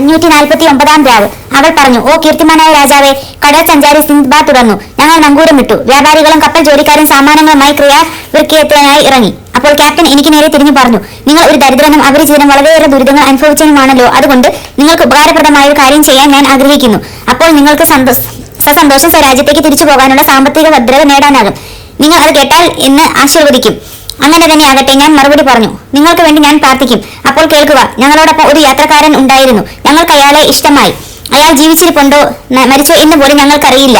അഞ്ഞൂറ്റി നാൽപ്പത്തി ഒമ്പതാം രാവ്. അവൾ പറഞ്ഞു ഓ കീർത്തിമാനായ രാജാവേ കടൽ സഞ്ചാരി സിന്ദ്ബാ തുടർന്നു ഞങ്ങൾ നങ്കൂരം വിട്ടു വ്യാപാരികളും കപ്പൽ ജോലിക്കാരും സാമാനങ്ങളുമായി ക്രിയാ വൃക്കിയത്തിനായി ഇറങ്ങി. അപ്പോൾ ക്യാപ്റ്റൻ എനിക്ക് നേരെ തിരിഞ്ഞു പറഞ്ഞു നിങ്ങൾ ഒരു ദരിദ്രനും അപരിചിതനും വളരെയേറെ ദുരിതങ്ങൾ അനുഭവിച്ചതുമാണല്ലോ അതുകൊണ്ട് നിങ്ങൾക്ക് ഉപകാരപ്രദമായ ഒരു കാര്യം ചെയ്യാൻ ഞാൻ ആഗ്രഹിക്കുന്നു. അപ്പോൾ നിങ്ങൾക്ക് സന്തോഷം സ്വരാജ്യത്തേക്ക് തിരിച്ചു പോകാനുള്ള സാമ്പത്തിക ഭദ്രത നേടാനാകും. നിങ്ങൾ അത് കേട്ടാൽ എന്ന് ആശീർവദിക്കും. അങ്ങനെ തന്നെ ആകട്ടെ ഞാൻ മറുപടി പറഞ്ഞു. നിങ്ങൾക്ക് വേണ്ടി ഞാൻ പ്രാർത്ഥിക്കും. അപ്പോൾ കേൾക്കുക ഞങ്ങളോടൊപ്പം ഒരു യാത്രക്കാരൻ ഉണ്ടായിരുന്നു. ഞങ്ങൾക്ക് അയാളെ ഇഷ്ടമായി. അയാൾ ജീവിച്ചിരിപ്പുണ്ടോ മരിച്ചോ എന്ന് പോലും ഞങ്ങൾക്കറിയില്ല.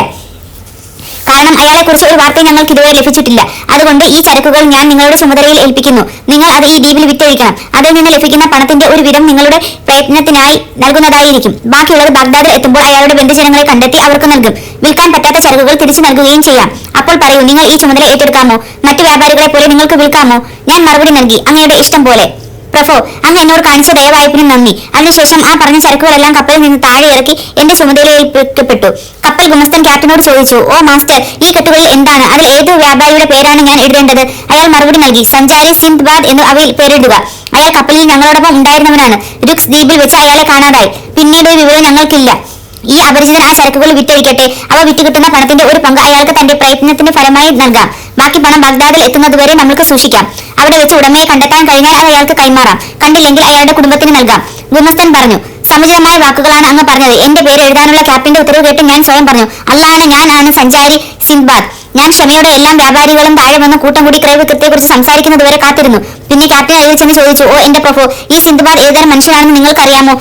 കാരണം അയാളെക്കുറിച്ച് ഒരു വാർത്ത ഞങ്ങൾക്ക് ഇതുവരെ ലഭിച്ചിട്ടില്ല. അതുകൊണ്ട് ഈ ചരക്കുകൾ ഞാൻ നിങ്ങളുടെ ചുമതലയിൽ ഏൽപ്പിക്കുന്നു. നിങ്ങൾ അത് ഈ ദ്വീപിൽ വിറ്റഴിക്കണം. അതിൽ നിന്ന് ലഭിക്കുന്ന പണത്തിന്റെ ഒരു വിധം നിങ്ങളുടെ പ്രയത്നത്തിനായി നൽകുന്നതായിരിക്കും. ബാക്കിയുള്ളത് ബാഗ്ദാദിൽ എത്തുമ്പോൾ അയാളുടെ ബന്ധുജനങ്ങളെ കണ്ടെത്തി അവർക്ക് നൽകും. വിൽക്കാൻ പറ്റാത്ത ചരക്കുകൾ തിരിച്ചു നൽകുകയും ചെയ്യാം. അപ്പോൾ പറയൂ നിങ്ങൾ ഈ ചുമതല ഏറ്റെടുക്കാമോ? മറ്റു വ്യാപാരികളെ പോലെ നിങ്ങൾക്ക് വിൽക്കാമോ? ഞാൻ മറുപടി നൽകി അങ്ങയുടെ ഇഷ്ടം പോലെ. പ്രഭോ അങ്ങ് എന്നോട് കാണിച്ച ദയവായ്പിനും നന്ദി. അതിനുശേഷം ആ പറഞ്ഞ ചരക്കുകളെല്ലാം കപ്പലിൽ നിന്ന് താഴെ ഇറക്കി എന്റെ ചുമതലയേൽപ്പിക്കപ്പെട്ടു കപ്പൽ ഗുമസ്തൻ ക്യാപ്റ്റനോട് ചോദിച്ചു ഓ മാസ്റ്റർ ഈ കെട്ടുകളിൽ എന്താണ്? അതിൽ ഏത് വ്യാപാരിയുടെ പേരാണ് ഞാൻ എഴുതേണ്ടത്? അയാൾ മറുപടി നൽകി സഞ്ചാരി സിന്ദ്ബാദ് എന്ന് അവയിൽ പേരിടുക. അയാൾ കപ്പലിൽ ഞങ്ങളോടൊപ്പം ഉണ്ടായിരുന്നവനാണ്. രുക്സ് ദ്വീപിൽ വെച്ച് അയാളെ കാണാതായി. പിന്നീട് വിവരം ഞങ്ങൾക്കില്ല. ഈ അപരിചിതൻ ആ ചരക്കുകൾ വിറ്റഴിക്കട്ടെ. അവ വിറ്റ് കിട്ടുന്ന പണത്തിന്റെ ഒരു പങ്ക് അയാൾക്ക് തന്റെ പ്രയത്നത്തിന്റെ ഫലമായി നൽകാം. ബാക്കി പണം ബഗ്ദാദിൽ എത്തുന്നതുവരെ നമുക്ക് സൂക്ഷിക്കാം. അവിടെ വെച്ച് ഉടമയെ കണ്ടെത്താൻ കഴിഞ്ഞാൽ അത് അയാൾക്ക് കൈമാറാം. കണ്ടില്ലെങ്കിൽ അയാളുടെ കുടുംബത്തിന് നൽകാം. ഗുമസ്തൻ പറഞ്ഞു സമുചിതമായ വാക്കുകളാണ് അങ്ങ് പറഞ്ഞത്. എന്റെ പേര് എഴുതാനുള്ള ക്യാപ്റ്റന്റെ ഉത്തരവ് കേട്ട് ഞാൻ സ്വയം പറഞ്ഞു. അല്ലാണ് ഞാൻ ആണ് സഞ്ചാരി സിൻബാദ്. ഞാൻ ക്ഷമയോടെ എല്ലാം വ്യാപാരികളും താഴെ വന്ന് കൂട്ടം കൂടി ക്രയവിക്രയത്തെക്കുറിച്ച് സംസാരിക്കുന്നത് വരെ കാത്തിരുന്നു. പിന്നെ ക്യാപ്റ്റൻ അരികിൽ ചെന്ന് ചോദിച്ചു ഓ എന്റെ പ്രഭു ഈ സിന്ധുബാദ് ഏതൊരു മനുഷ്യനാണെന്ന് നിങ്ങൾക്കറിയാമോ?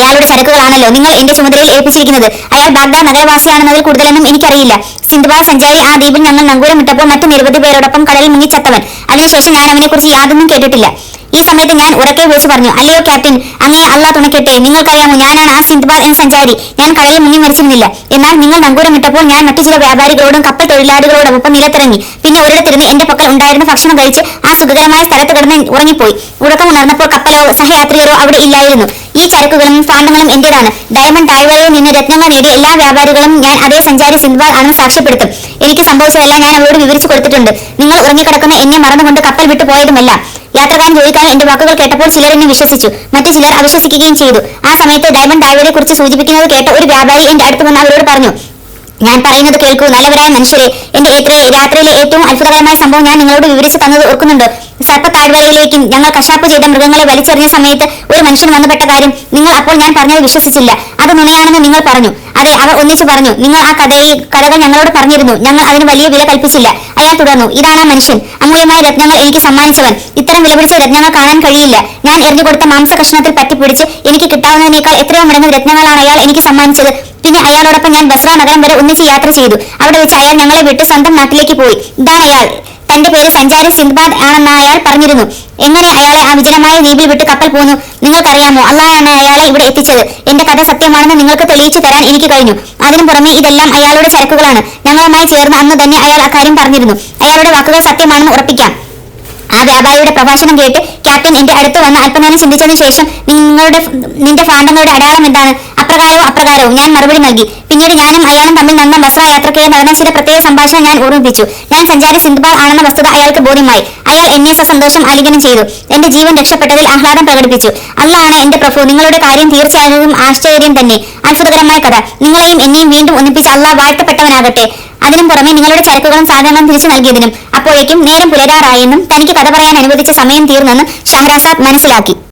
അയാളുടെ ചരക്കുകളാണല്ലോ നിങ്ങൾ എന്റെ ചുമതലയിൽ ഏൽപ്പിച്ചിരിക്കുന്നത്. അയാൾ ബാഗ്ദാദ് നഗരവാസിയാണെന്നതിൽ കൂടുതലൊന്നും എനിക്കറിയില്ല. സിന്ധുബാ സഞ്ചാരി ആ ദ്വീപിൽ ഞങ്ങൾ നങ്കൂരമിട്ടപ്പോൾ മറ്റു നിരവധി പേരോടൊപ്പം കടലിൽ മുങ്ങിച്ചത്തവൻ. അതിനുശേഷം ഞാൻ അവനെക്കുറിച്ച് യാതൊന്നും കേട്ടിട്ടില്ല. ഈ സമയത്ത് ഞാൻ ഉറക്കെ വിളിച്ചു പറഞ്ഞു അല്ലയോ ക്യാപ്റ്റൻ അങ്ങേ അള്ളാഹ് തുണയ്ക്കട്ടെ നിങ്ങൾക്കറിയാമോ ഞാനാണ് ആ സിന്ധുബാദ് എന്ന സഞ്ചാരി. ഞാൻ കടലിൽ മുങ്ങി മരിച്ചിരുന്നില്ല. എന്നാൽ നിങ്ങൾ നങ്കൂരം ഇട്ടപ്പോൾ ഞാൻ മറ്റു ചില വ്യാപാരികളോടും കപ്പൽ തൊഴിലാളികളോടും ഒപ്പം നിലത്തിറങ്ങി. പിന്നെ ഒരിടത്തിരുന്ന് എന്റെ പക്കൽ ഉണ്ടായിരുന്ന ഭക്ഷണം കഴിച്ച് ആ സുഖകരമായ സ്ഥലത്ത് കിടന്ന് ഉറങ്ങിപ്പോയി. ഉറക്കം ഉണർന്നപ്പോൾ കപ്പലോ സഹയാത്രികരോ അവിടെ ഇല്ലായിരുന്നു. ഈ ചരക്കുകളും ഭാണ്ഡങ്ങളും എന്റേതാണ്. ഡയമണ്ട് താഴ്വരയിൽ നിന്ന് രത്നങ്ങൾ നേടിയ എല്ലാ വ്യാപാരികളും ഞാൻ അതേ സഞ്ചാരി സിന്ധുബാദ് ആണെന്ന് സാക്ഷ്യപ്പെടുത്തും. എനിക്ക് സംഭവിച്ചതെല്ലാം ഞാൻ അവരോട് വിവരിച്ചു കൊടുത്തിട്ടുണ്ട്. നിങ്ങൾ ഉറങ്ങിക്കിടക്കുന്ന എന്നെ മറന്നുകൊണ്ട് കപ്പൽ വിട്ടു പോയതുമല്ല യാത്രക്കാരൻ ജോലിക്കാരൻ എന്റെ വാക്കുകൾ കേട്ടപ്പോൾ ചിലർ എന്നെ വിശ്വസിച്ചു. മറ്റു ചിലർ അവിശ്വസിക്കുകയും ചെയ്തു. ആ സമയത്ത് ഡയമണ്ട് താഴ്വരയെ കുറിച്ച് സൂചിപ്പിക്കുന്നത് കേട്ട ഒരു വ്യാപാരി എന്റെ അടുത്ത് വന്ന് അവരോട് പറഞ്ഞു ഞാൻ പറയുന്നത് കേൾക്കൂ. നല്ലവരായ മനുഷ്യരെ എന്റെ രാത്രിയിലെ ഏറ്റവും അത്ഭുതകരമായ സംഭവം ഞാൻ നിങ്ങളോട് വിവരിച്ചു തന്നത് ഓർക്കുന്നുണ്ട്. സർപ്പക്കാഴ്വരയിലേക്കും ഞങ്ങൾ കശാപ്പ് ചെയ്ത മൃഗങ്ങളെ വലിച്ചെറിഞ്ഞ സമയത്ത് ഒരു മനുഷ്യൻ വന്നപ്പെട്ട കാര്യം നിങ്ങൾ അപ്പോൾ ഞാൻ പറഞ്ഞത് വിശ്വസിച്ചില്ല. അത് നുണയാണെന്ന് നിങ്ങൾ പറഞ്ഞു. അതെ അവർ ഒന്നിച്ചു പറഞ്ഞു. നിങ്ങൾ ആ കഥയെ കഥകൾ ഞങ്ങളോട് പറഞ്ഞിരുന്നു. ഞങ്ങൾ അതിന് വലിയ വില കൽപ്പിച്ചില്ല. അയാൾ തുടർന്നു ഇതാണ് ആ മനുഷ്യൻ. അമൂല്യമായ രത്നങ്ങൾ എനിക്ക് സമ്മാനിച്ചവൻ. ഇത്തരം വിലപിടിച്ച രത്നങ്ങൾ കാണാൻ കഴിയില്ല. ഞാൻ എറിഞ്ഞു കൊടുത്ത മാംസ കഷ്ണത്തിൽ പറ്റിപ്പിടിച്ച് എനിക്ക് കിട്ടാവുന്നതിനേക്കാൾ എത്രയോ മടങ്ങ് രത്നങ്ങളാണ് അയാൾ എനിക്ക് സമ്മാനിച്ചത്. അയാളോടൊപ്പം ഞാൻ ബസ്ര നഗരം വരെ ഒന്നിച്ച് യാത്ര ചെയ്തു. അവിടെ വെച്ച് അയാൾ ഞങ്ങളെ വിട്ട് സ്വന്തം നാട്ടിലേക്ക് പോയി. ഇതാണ് അയാൾ. തന്റെ പേര് സഞ്ചാരി സിന്ദ്ബാദ് ആണെന്ന് അയാൾ പറഞ്ഞിരുന്നു. എങ്ങനെ അയാളെ ആ വിജനമായ ദ്വീപിൽ വിട്ട് കപ്പൽ പോന്നു? നിങ്ങൾക്കറിയാമോ? അള്ളാഹാണ് അയാളെ ഇവിടെ എത്തിച്ചത്. എന്റെ കഥ സത്യമാണെന്ന് നിങ്ങൾക്ക് തെളിയിച്ചു തരാൻ എനിക്ക് കഴിഞ്ഞു. അതിനു പുറമെ ഇതെല്ലാം അയാളുടെ ചരക്കുകളാണ്. ഞങ്ങളുമായി ചേർന്ന് അന്ന് തന്നെ അയാൾ അക്കാര്യം പറഞ്ഞിരുന്നു. അയാളുടെ വാക്കുകൾ സത്യമാണെന്ന് ഉറപ്പിക്കാം. ആ വ്യാപാരിയുടെ പ്രഭാഷണം കേട്ട് ക്യാപ്റ്റൻ എന്റെ അടുത്ത് വന്ന് അല്പനേരം ചിന്തിച്ചതിന് ശേഷം നിങ്ങളുടെ നിന്റെ ഫാണ്ടങ്ങളുടെ അടയാളം എന്താണ്? അപ്രകാരവും അപ്രകാരവും. ഞാൻ മറുപടി നൽകി. പിന്നീട് ഞാനും അയാളും തമ്മിൽ നടന്ന ബസ്ര യാത്രയ്ക്കിടെ നടന്ന ചില പ്രത്യേക സംഭാഷണം ഞാൻ ഓർമ്മിപ്പിച്ചു ഞാൻ സഞ്ചാരി സിന്ധുപാൽ ആണെന്ന വസ്തുത അയാൾക്ക് ബോധ്യമായി. അയാൾ എന്നെ സസന്തോഷം ആലിംഗനം ചെയ്തു. എന്റെ ജീവൻ രക്ഷപ്പെട്ടതിൽ ആഹ്ലാദം പ്രകടിപ്പിച്ചു. അല്ലാണ് എന്റെ പ്രഭു. നിങ്ങളുടെ കാര്യം തീർച്ചയായും ആശ്ചര്യം തന്നെ. അത്ഭുതകരമായ കഥ. നിങ്ങളെയും എന്നെയും വീണ്ടും ഒന്നിപ്പിച്ച് അള്ളാഹ് വാഴ്ത്തപ്പെട്ടവനാകട്ടെ. അതിനും പുറമെ നിങ്ങളുടെ ചരക്കുകളും സാധനങ്ങളും തിരിച്ചു നൽകിയതിനും അപ്പോഴേക്കും നേരം പുലരാറായെന്നും തനിക്ക് കഥ പറയാൻ അനുവദിച്ച സമയം തീർന്നെന്നും ഷഹരാസാദ് മനസ്സിലാക്കി.